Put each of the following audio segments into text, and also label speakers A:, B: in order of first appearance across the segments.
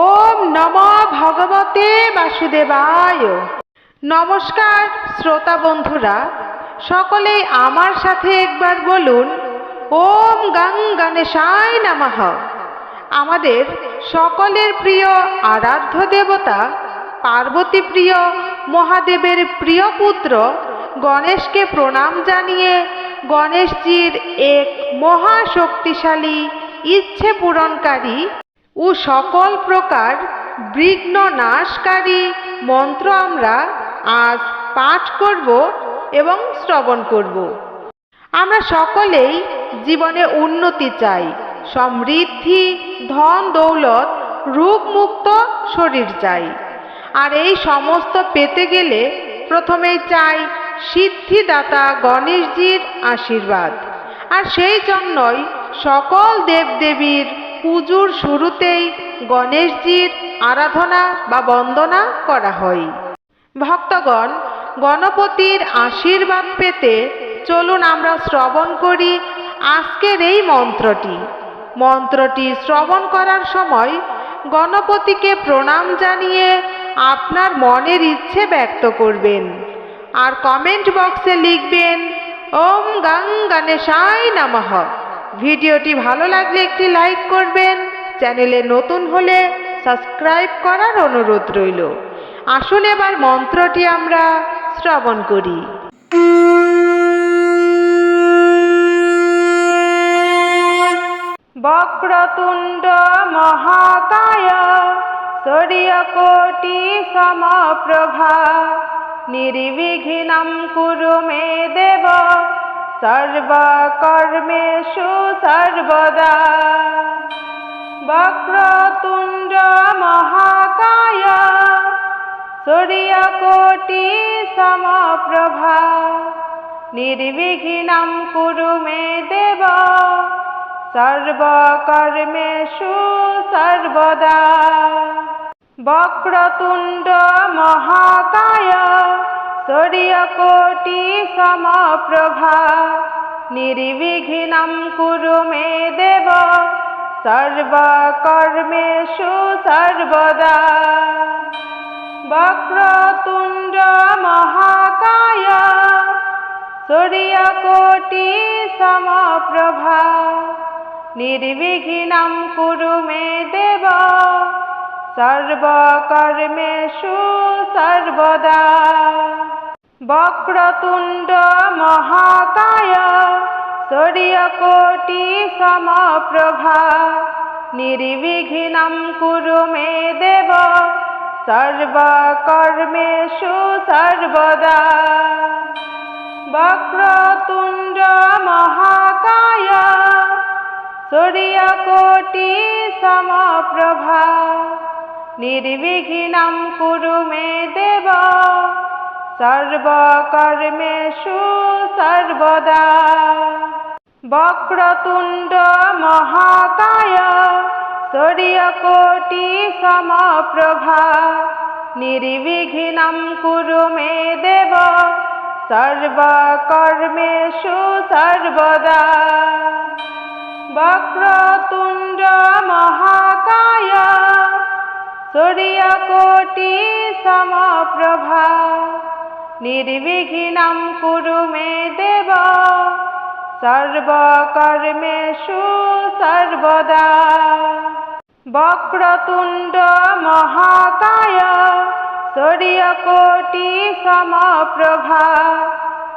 A: ওম নম ভগবতে বাসুদেবায়। নমস্কার শ্রোতা বন্ধুরা, সকলেই আমার সাথে একবার বলুন, ওম গং গণেশায় নমঃ। আমাদের সকলের প্রিয় আরাধ্য দেবতা পার্বতী প্রিয় মহাদেবের প্রিয় পুত্র গণেশকে প্রণাম জানিয়ে গণেশজির এক মহা শক্তিশালী ইচ্ছে পূরণকারী ও সকল প্রকার বিঘ্ন নাশকারী মন্ত্র আমরা আজ পাঠ করব এবং শ্রবণ করব। আমরা সকলেই জীবনে উন্নতি চাই। সমৃদ্ধি, ধন, দৌলত, রোগমুক্ত শরীর চাই। আর এই সমস্ত পেতে গেলে প্রথমেই চাই সিদ্ধিদাতা গণেশজির আশীর্বাদ। আর সেই জন্যই সকল দেবদেবীর পুজোর শুরুতেই গণেশজির আরাধনা বা বন্দনা করা হয়। ভক্তগণ গণপতির আশীর্বাদ পেতে চলুন আমরা শ্রবণ করি আজকের এই মন্ত্রটি। মন্ত্রটি শ্রবণ করার সময় গণপতিকে প্রণাম জানিয়ে আপনার মনের ইচ্ছে ব্যক্ত করবেন। আর কমেন্ট বক্সে লিখবেন, ওম গাং গণেশায় নমঃ। ভিডিওটি ভালো লাগলে একটি লাইক করবেন। চ্যানেলে নতুন হলে সাবস্ক্রাইব করার অনুরোধ রইল। আসুন এবার মন্ত্রটি আমরা শ্রবণ করি। বক্রতুণ্ড মহাকায় সূর্যকোটি সমপ্রভা, নির্বিঘ্নম কুরু মে দেব। সর্বকর্মেষু সর্বদা বক্রতুণ্ড মহাকায় সূর্যকোটি সমপ্রভা। নির্বিঘ্নম কুরু মে দেব সর্বকর্মেষু সর্বদা বক্রতুণ্ড মহাকায় সূর্যকোটি সমপ্রভা, নির্বিঘ্নম কুরু মে দেব, সর্বকর্মেষু সর্বদা। বক্রতুণ্ড মহাকায় সূর্যকোটি সমপ্রভা, নির্বিঘ্নম কুরু মে দেব, সর্বকর্মেষু সর্বদা। বক্রতুণ্ড মহাকায়, সূর্যকোটি সমপ্রভা। নির্বিঘ্নম কুরু মে দেব, সর্বকর্মেষু সর্বদা। বক্রতুণ্ড মহাকায়, সূর্যকোটি সমপ্রভা। নির্বিঘ্নম কুরু মে দেব সর্বকর্মেষু সর্বদা। বক্রতুণ্ড মহাকায় সূর্যকোটি সমপ্রভা। নির্বিঘ্নম কুরু মে দেব সর্বকর্মেষু সর্বদা। বক্রতুণ্ড মহাকায় সূর্যকোটি সমপ্রভা নির্বিঘ্নম কুরু মে দেব সর্বকর্মেষু সর্বদা বক্রতুণ্ড মহাকায় সূর্যকোটি সমপ্রভা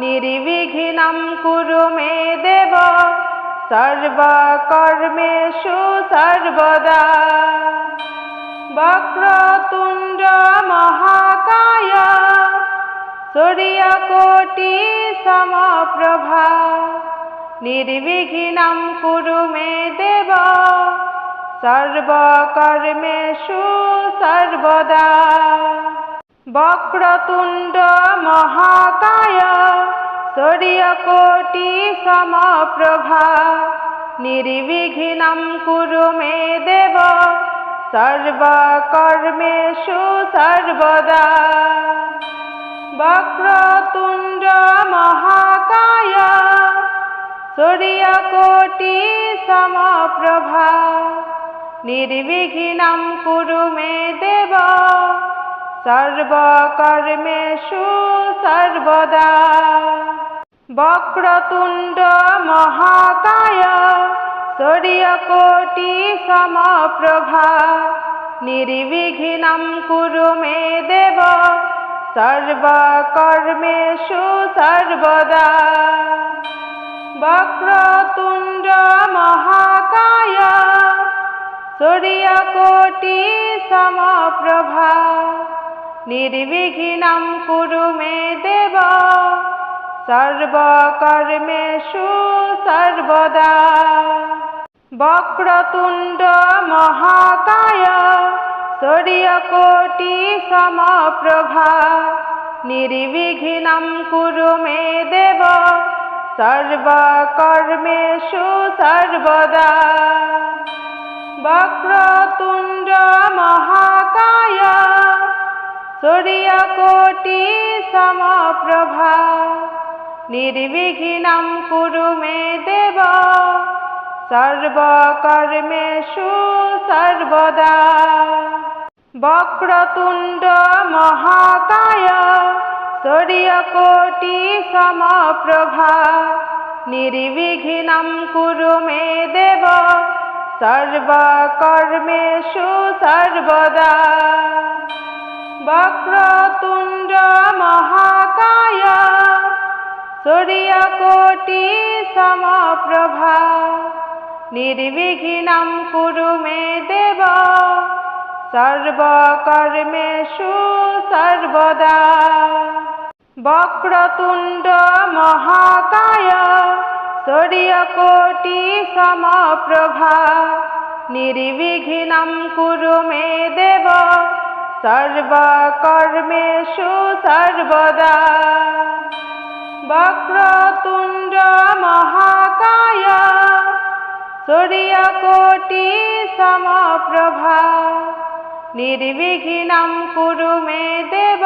A: নির্বিঘ্নম কুরু মে দেব সর্বকর্মেষু সর্বদা বক্রতুণ্ড মহাকায় সূর্যকোটি সমপ্রভা। নির্বিঘ্নম কুরু মে দেব, সর্বকর্মেষু সর্বদা। বক্রতুণ্ড মহাকায় সূর্যকোটি সমপ্রভা। নির্বিঘ্নম কুরু মে দেব সর্বকর্মেষু সর্বদা বক্রতুণ্ড মহাকায় সূর্যকোটি সমপ্রভা। নির্বিঘ্নম কুরু মে দেব সর্বকর্মেষু সর্বদা বক্রতুণ্ড মহাকায় সূর্যকোটি সমপ্রভা নির্বিঘ্নম কুরু মে দেব সর্বকর্মেষু সর্বদা বক্রতুণ্ড মহাকায় সূর্যকোটি সমপ্রভা নির্বিঘ্নম কুরু মে দেব সর্বকর্মেষু সর্বদা। বক্রতুণ্ড মহাকায় সূর্যকোটি সমপ্রভা। নির্বিঘ্নম কুরু মে দেব, সর্বকর্মেষু সর্বদা। বক্রতুণ্ড মহাকায় সূর্যকোটি সমপ্রভা। নির্বিঘ্নম কুরু মে দেব। সর্বকর্মেষু সর্বদা। বক্রতুণ্ড মহাকায় সূর্যকোটি সমপ্রভা। নির্বিঘ্নম কুরু মে দেব। সর্বকর্মেষু সর্বদা। বক্রতুণ্ড মহাকায় সূর্যকোটি সমপ্রভা নির্বিঘ্নম কুরু মে দেব সর্বকর্মেষু সর্বদা বক্রতুণ্ড মহাকায় সূর্যকোটি সমপ্রভা নির্বিঘ্নম কুরু মে দেব সর্বকর্মেষু সর্বদা বক্রতুণ্ড মহাকায় সূর্যকোটি সমপ্রভা নির্বিঘ্নম কুরু মে দেব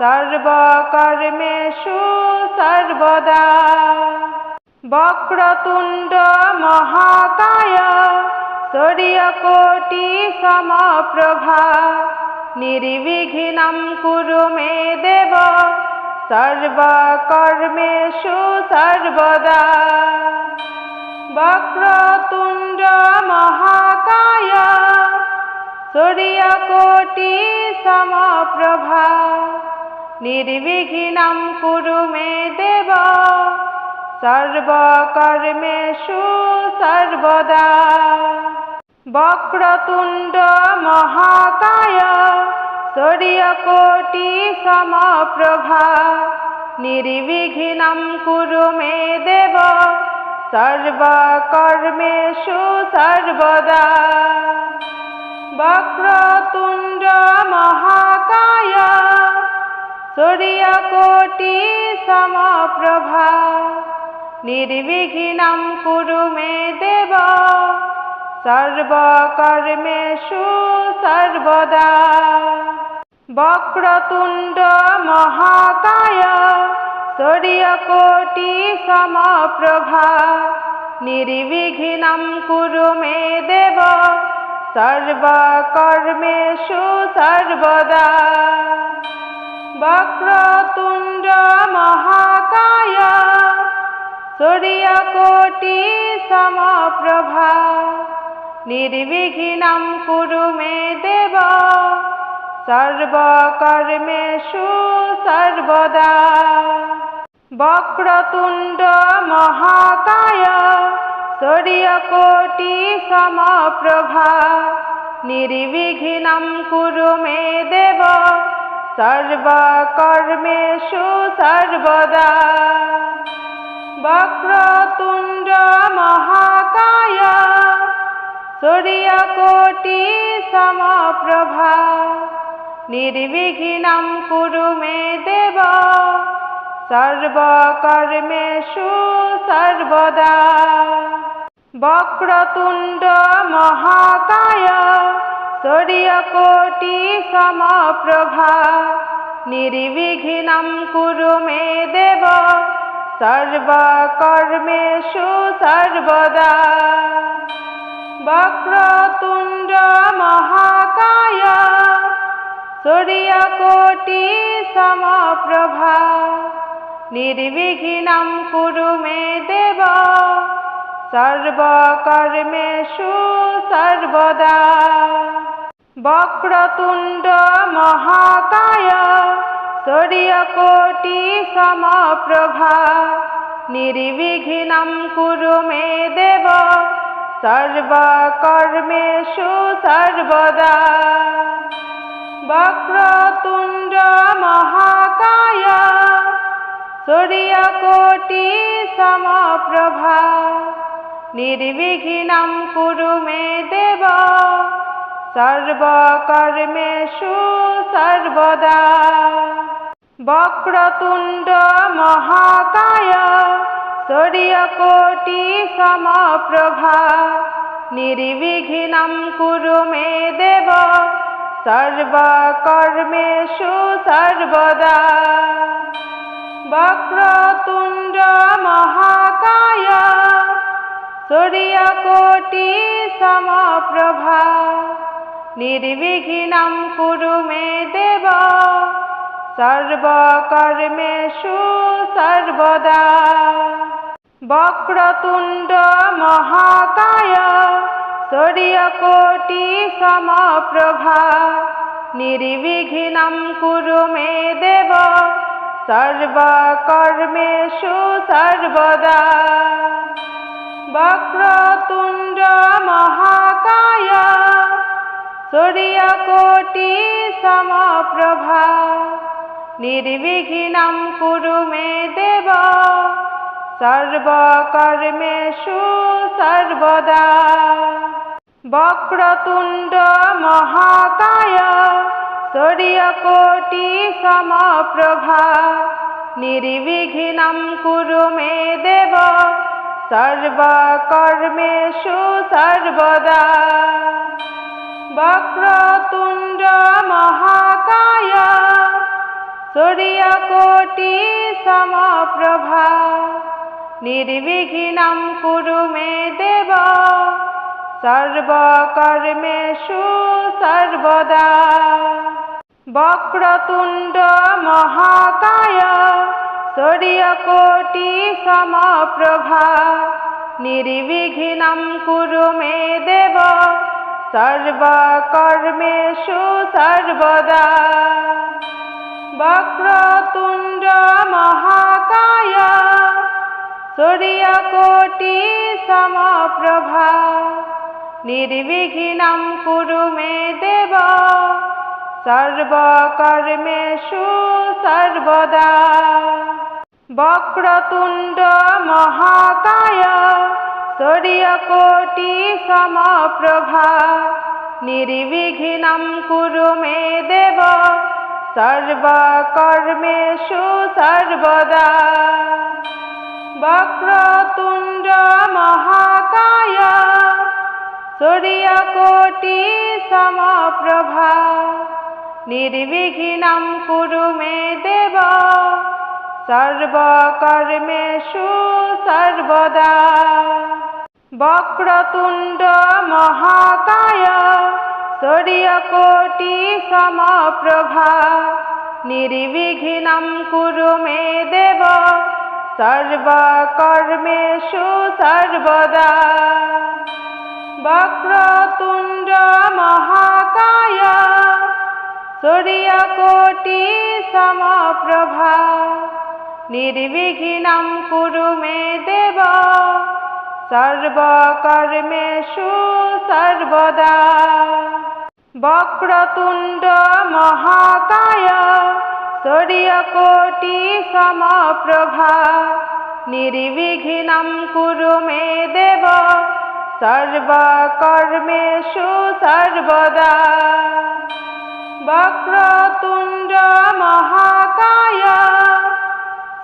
A: সর্বকর্মেষু সর্বদা বক্রতুণ্ড মহাকায় সূর্যকোটি সমপ্রভা নির্বিঘ্নম কুরু মে দেব সর্বকর্মেষু সর্বদা। বক্রতুণ্ড মহাকায় সূর্যকোটি সমপ্রভা। নির্বিঘ্নম কুরু মে দেব সর্বকর্মেষু সর্বদা। বক্রতুণ্ড মহাকায় সূর্যকোটি সমপ্রভা নির্বিঘ্নম কুরু মে দেব সর্বকর্মেষু সর্বদা বক্রতুণ্ড মহাকায় সূর্যকোটি সমপ্রভা নির্বিঘ্নম কুরু মে দেব সর্বকর্মেষু সর্বদা বক্রতুণ্ড মহাকায় সূর্যকোটি সমপ্রভা নির্বিঘ্নম কুরু মে দেব, সর্বকর্মেষু সর্বদা। বক্রতুণ্ড মহাকায় সূর্যকোটি সমপ্রভা নির্বিঘ্নম কুরু মে দেব সর্বকর্মেষু সর্বদা। বক্রতুণ্ড মহাকায়, সূর্যকোটি সমপ্রভা। নির্বিঘ্নম কুরু মে দেব, সর্বকর্মেষু সর্বদা। বক্রতুণ্ড মহাকায়, সূর্যকোটি সমপ্রভা। নির্বিঘ্নম কুরু মে দেব। সর্বকর্মে সর্বদা। বক্রতুণ্ড মহাকায় সরিয় কোটি সমপ্রভা। নির্বিঘ্নম কুরু মে দেব। সর্বকর্মে সর্বদা। বক্রতুণ্ড মহাকায় सूर्यकोटि समप्रभा निर्विघ्नं कुरु मे देव सर्वकर्मेषु सर्वदा वक्रतुण्ड महाकाय सूर्यकोटि समप्रभा निर्विघ्नं कुरु मे देव सर्वकर्मेषु सर्वदा वक्रतुण्ड महाकाय सूर्यकोटि समप्रभा निर्विघ्नं कुरु मे देव सर्वकर्मेषु सर्वदा वक्रतुण्ड महाकाय सूर्यकोटि समप्रभा निर्विघ्नं कुरु मे देव সর্বকর্মেশু সর্বদা বক্রতুণ্ড মহাকায় সূর্যকোটি সমপ্রভা। নির্বিঘ্নম কুরু মে দেব সর্বকর্মেশু সর্বদা বক্রতুণ্ড মহাকায় सूर्यकोटि समप्रभा निर्विघ्नं कुरु मे देव सर्वकर्मेषु सर्वदा वक्रतुण्ड महाकाय सूर्यकोटि समप्रभा निर्विघ्नं कुरु मे देव सर्वकर्मेषु सर्वदा वक्रतुण्ड महाकाय सूर्यकोटि समप्रभा निर्विघ्नं कुरु मे देव सर्वकर्मेषु सर्वदा वक्रतुण्ड महाकाय सूर्यकोटि समप्रभा নির্বিঘ্নম কুরু মে দেব। সর্বকর্মে সর্বদা। বক্রতুণ্ড মহাকায় সূর্যকোটি সমপ্রভা। নির্বিঘ্নম কুরু মে দেব। সর্বকর্মে সর্বদা। বক্রতুণ্ড মহাকায় सूर्यकोटि समप्रभा निर्विघ्नं कुरु मे देव सर्वकर्मेषु सर्वदा वक्रतुण्ड महाकाय सूर्यकोटि समप्रभा निर्विघ्नं कुरु मे देव सर्वकर्मेषु सर्वदा वक्रतुण्ड महाकाय सूर्यकोटि समप्रभा निर्विघ्नं कुरु मे देव सर्वकर्मेषु सर्वदा वक्रतुण्ड महाकाय सूर्यकोटि समप्रभा निर्विघ्नं कुरु मे देव সর্বকর্মেশু সর্বদা। বক্রতুণ্ড মহাকায় সূর্যকোটি সমপ্রভা। নির্বিঘ্ন কুরু মে দেব সর্বকর্মেশু সর্বদা। বক্রতুণ্ড মহাকায় सूर्यकोटि समप्रभा निर्विघ्नं कुरु मे देव सर्वकर्मेषु सर्वदा वक्रतुण्ड महाकाय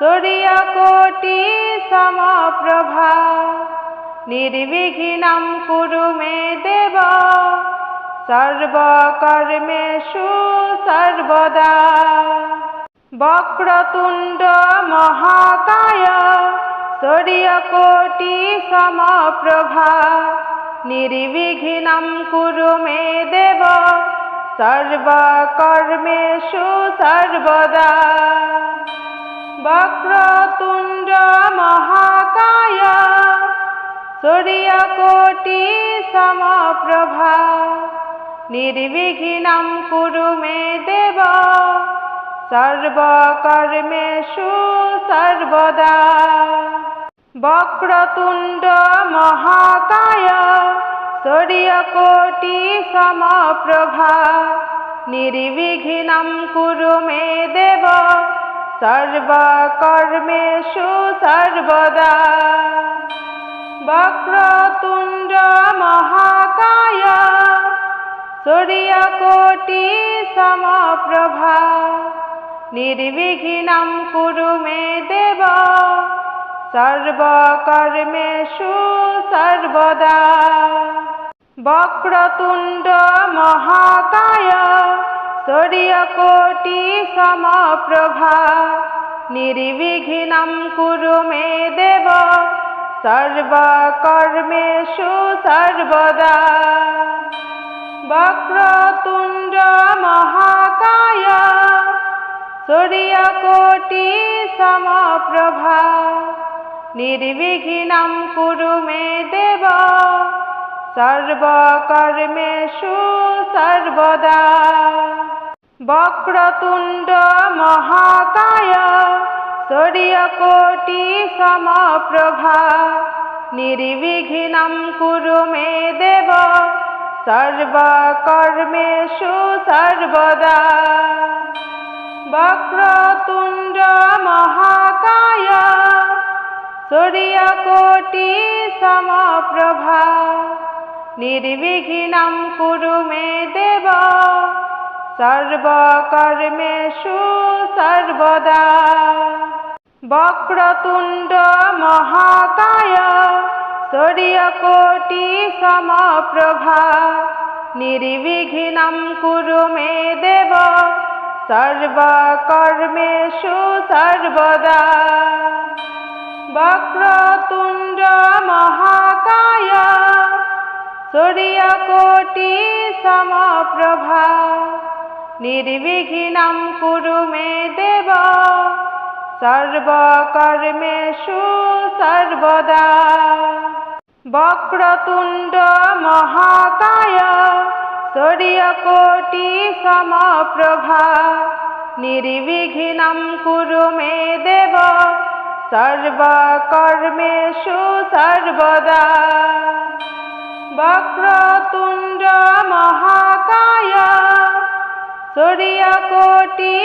A: सूर्यकोटि समप्रभा निर्विघ्नं कुरु मे देव सर्वकर्मेषु सर्वदा वक्रतुण्ड महाकाय सूर्यकोटि समप्रभा निर्विघ्नं कुरु मे देव सर्वकर्मेषु सर्वदा वक्रतुण्ड महाकाय सूर्यकोटि समप्रभा নির্বিঘ্নম কুরু মে দেব সর্বকর্মেষু সর্বদা বক্রতুণ্ড মহাকায় সূর্যকোটি সমপ্রভা। নির্বিঘ্নম কুরু মে দেব সর্বকর্মেষু সর্বদা বক্রতুণ্ড মহাকায় সূর্যকোটি সমপ্রভা। নির্বিঘ্নম কুরু মে দেব সর্বকর্মেষু সর্বদা। বক্রতুণ্ড মহাকায় সূর্যকোটি সমপ্রভা। নির্বিঘ্নম কুরু মে দেব সর্বকর্মেষু সর্বদা। বক্রতুণ্ড মহাকায় সূর্যকোটি সমপ্রভা নির্বিঘ্নম কুরু মে দেব সর্বকর্মেষু সর্বদা বক্রতুণ্ড মহাকায় সূর্যকোটি সমপ্রভা নির্বিঘ্নম কুরু মে দেব সর্বকর্মেষু সর্বদা বক্রতুণ্ড মহাকায় সূর্যকোটি সমপ্রভা, নির্বিঘ্নম কুরু মে দেব, সর্বকর্মেষু সর্বদা। বক্রতুণ্ড মহাকায় সূর্যকোটি সমপ্রভা, নির্বিঘ্নম কুরু মে দেব সর্বকর্মেষু সর্বদা। বক্রতুণ্ড মহাকায় সূর্যকোটি সমপ্রভা নির্বিঘ্নম কুরু মে দেব সর্বকর্মেষু সর্বদা। বক্রতুণ্ড মহাকায় সূর্যকোটি সমপ্রভা, নির্বিঘ্নম কুরু মে দেব, সর্বকর্মেষু সর্বদা। বক্রতুণ্ড মহাকায় সূর্যকোটি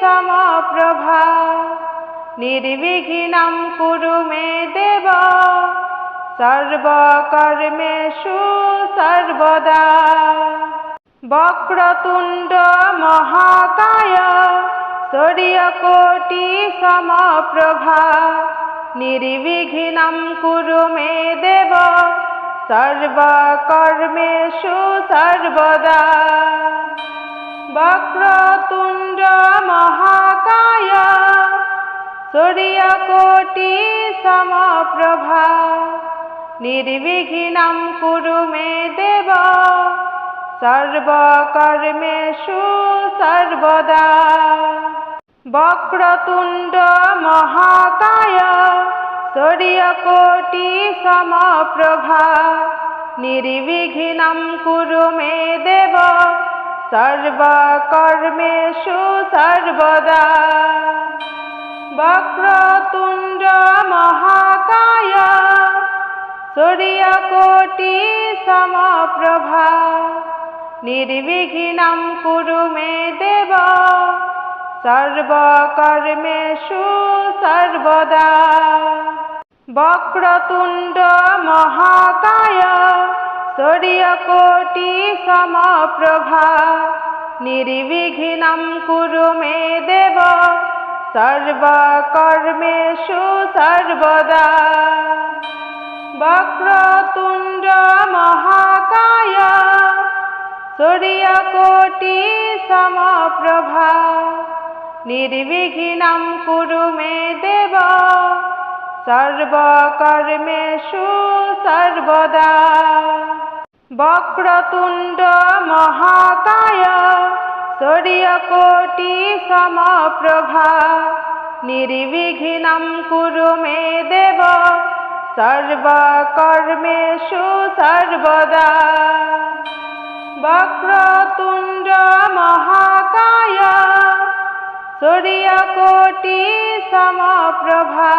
A: সমপ্রভা, নির্বিঘ্নম কুরু মে দেব সর্বকর্মেষু সর্বদা। বক্রতুণ্ড মহাকায় সূর্যকোটি সমপ্রভা। নির্বিঘ্নম কুরু মে দেব, সর্বকর্মেষু সর্বদা। বক্রতুণ্ড মহাকায় সূর্যকোটি সমপ্রভা। নির্বিঘ্নম কুরু মে দেব সর্বকর্মেষু সর্বদা। বক্রতুণ্ড মহাকায় সূর্যকোটি সমপ্রভা। নির্বিঘ্নম কুরু মে দেব সর্বকর্মেষু সর্বদা। বক্রতুণ্ড মহাকায় সূর্যকোটি সমপ্রভা, নির্বিঘ্নম কুরু মে দেব। সর্বকর্মেষু সর্বদা। বক্রতুণ্ড মহাকায় সূর্যকোটি সমপ্রভা, নির্বিঘ্নম কুরু মে দেব। সর্বকর্মেষু সর্বদা। বক্রতুণ্ড মহাকায় সূর্যকোটি সমপ্রভা, নির্বিঘ্নম কুরু মে দেব, সর্বকর্মেষু সর্বদা। বক্রতুণ্ড মহাকায় সূর্যকোটি সমপ্রভা, নির্বিঘ্নম কুরু মে দেব সর্বকর্মেষু সর্বদা বক্রতুণ্ড মহাকায় সূর্যকোটি সমপ্রভা।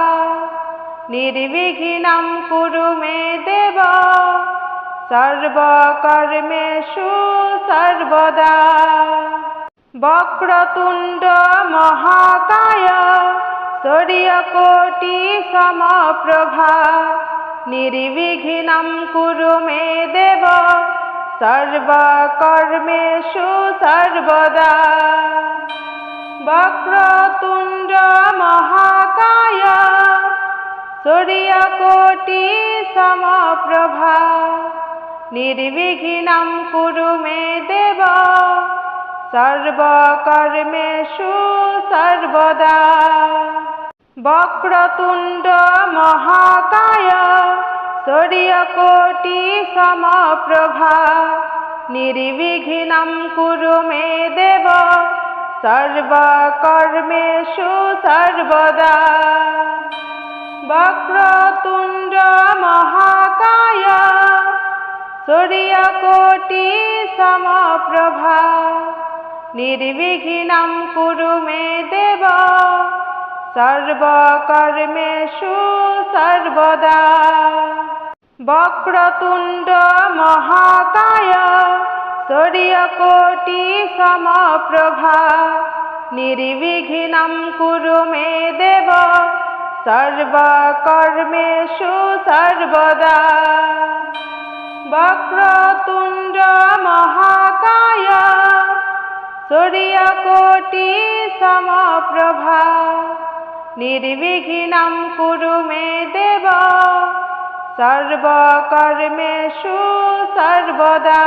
A: নির্বিঘ্নম কুরু মে দেব সর্বকর্মেষু সর্বদা বক্রতুণ্ড মহাকায় সূর্যকোটি সমপ্রভা নির্বিঘ্নম কুরু মে দেব সর্বকর্মেষু সর্বদা বক্রতুণ্ড মহাকায় সূর্যকোটি সমপ্রভা নির্বিঘ্নম কুরু মে দেব সর্বকর্মেষু সর্বদা। বক্রতুণ্ড মহাকায় সূর্যকোটি সমপ্রভা। নির্বিঘ্নম কুরু মে দেব, সর্বকর্মেষু সর্বদা। বক্রতুণ্ড মহাকায় সূর্যকোটি সমপ্রভা। নির্বিঘ্নম কুরু মে দেব। সর্বকর্মেষু সর্বদা। বক্রতুণ্ড মহাকায় সূর্যকোটি সমপ্রভা। নির্বিঘ্নম কুরু মে দেব। সর্বকর্মেষু সর্বদা। বক্রতুণ্ড মহাকায় সূর্যকোটি সমপ্রভা নির্বিঘ্নম কুরু মে দেব सर्वकर्मेषु সর্বদা